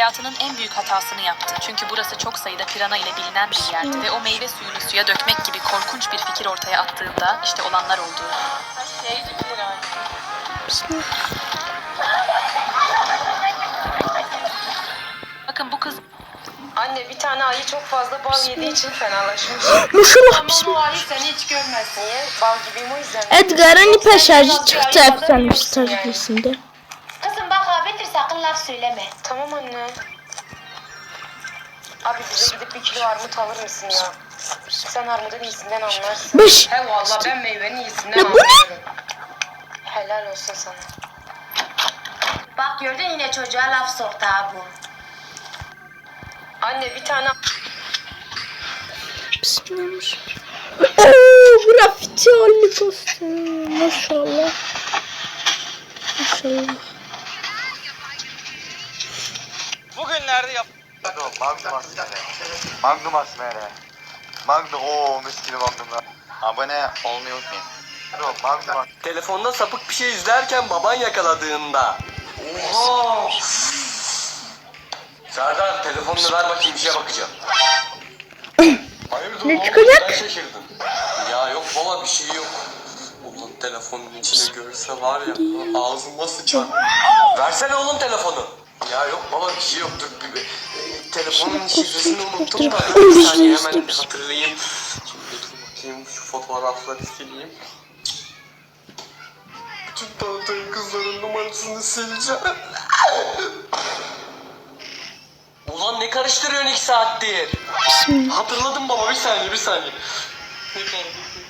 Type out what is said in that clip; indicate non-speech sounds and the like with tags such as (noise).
Hayatının en büyük hatasını yaptı. Çünkü burası çok sayıda pirana ile bilinen bir yerdi ve o meyve suyunu suya dökmek gibi korkunç bir fikir ortaya attığında işte olanlar oldu. Bakın bu kız Anne bir tane ayı çok fazla bal yediği için fenalaşmış. (gasps) Maşallah Ama o ayı seni hiç görmez. Niye? Bal gibiyim o yüzden. Edgar'ın ipe şarjı çıktı Yani. efsane bir stratejisinde. Kızım bak laf söyleme. Tamam anne. Abi bize gidip bir kilo armut alır mısın ya? Sen armudun iyisinden anlarsın. Beş. He valla ben meyvenin iyisinden Ya bu ne? anlıyorum. Helal olsun sana. Bak gördün yine çocuğa laf soktu ha bu. Anne bir tane Bismillah. Oo, grafiti oldu kostüm. Maşallah. Maşallah. Bugünlerde yap. Magnum Asmere. Magnum Asmere. Magnum ooo mis gibi Magnum'lar. Abone olmayı unutmayın. Magnum Asmere. Telefonda sapık bir şey izlerken baban yakaladığında. Oha! Serdar telefonunu ver bakayım bir şeye bakacağım. (coughs) Hayırdır Ne oğlum, çıkacak? neden şaşırdın? Ya yok baba bir şey yok. Ulan telefonun içini görse var ya ağzıma sıçar. Versene oğlum telefonu. Ya yok baba bir şey yok dur bir, bir, e, telefonun şifresini unuttum da bir saniye hemen hatırlayayım. Şimdi bakayım şu fotoğrafları sileyim. Bütün tanıdığım kızların numarasını sileceğim. Ulan ne karıştırıyorsun iki saattir? Hatırladım baba bir saniye bir saniye. Ne karıştırıyorsun?